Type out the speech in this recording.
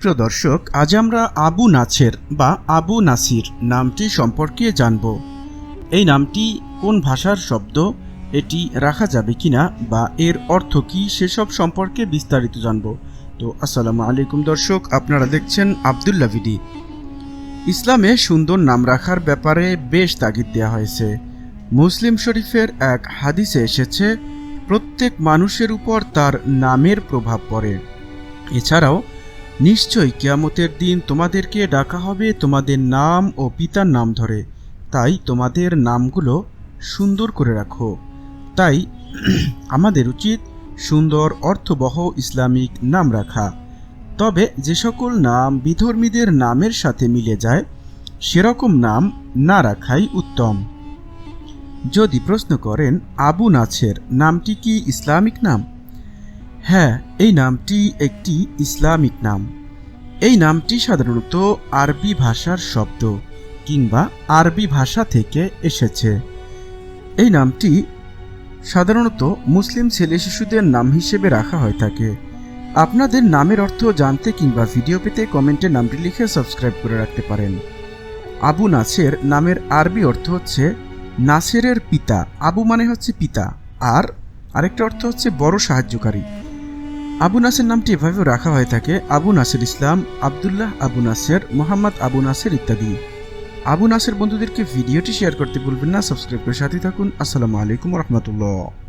প্রিয় দর্শক, আজ আমরা আবু নাছের বা আবু নাসির নামটি সম্পর্কে জানব। এই নামটি কোন ভাষার শব্দ, এটি রাখা যাবে কিনা বা এর অর্থ কী সেসব সম্পর্কে বিস্তারিত জানব। তো আসসালামু আলাইকুম দর্শক, আপনারা দেখছেন আবদুল্লা ভিডি। ইসলামে সুন্দর নাম রাখার ব্যাপারে বেশ তাগিদ দেওয়া হয়েছে। মুসলিম শরীফের এক হাদিসে এসেছে, প্রত্যেক মানুষের উপর তার নামের প্রভাব পড়ে। এছাড়াও নিশ্চয়ই কিয়ামতের দিন তোমাদেরকে ডাকা হবে তোমাদের নাম ও পিতার নাম ধরে। তাই তোমাদের নামগুলো সুন্দর করে রাখো। তাই আমাদের উচিত সুন্দর, অর্থবহ ইসলামিক নাম রাখা। তবে যে সকল নাম বিধর্মীদের নামের সাথে মিলে যায়, সেরকম নাম না রাখাই উত্তম। যদি প্রশ্ন করেন, আবু নাছের নামটি কি ইসলামিক নাম? হ্যাঁ এই নামটি একটি ইসলামিক নাম। এই নামটি সাধারণত আরবি ভাষার শব্দ কিংবা আরবি ভাষা থেকে এসেছে। এই নামটি সাধারণত মুসলিম ছেলে শিশুদের নাম হিসেবে রাখা হয়ে থাকে। আপনাদের নামের অর্থ জানতে কিংবা ভিডিও পেতে কমেন্টে নামটি লিখে সাবস্ক্রাইব করে রাখতে পারেন। আবু নাসের নামের আরবি অর্থ হচ্ছে নাসেরের পিতা। আবু মানে হচ্ছে পিতা। আর আরেকটা অর্থ হচ্ছে বড় সাহায্যকারী। আবু নাসের নামটি এভাবেও রাখা হয়ে থাকে, আবু নাসের ইসলাম, আবদুল্লাহ আবু নাসের, মোহাম্মদ আবু নাসের ইত্যাদি। আবু নাসের বন্ধুদেরকে ভিডিওটি শেয়ার করতে ভুলবেন না, সাবস্ক্রাইব করে সাথে থাকুন। আসসালামু আলাইকুম রহমতুল্লাহ।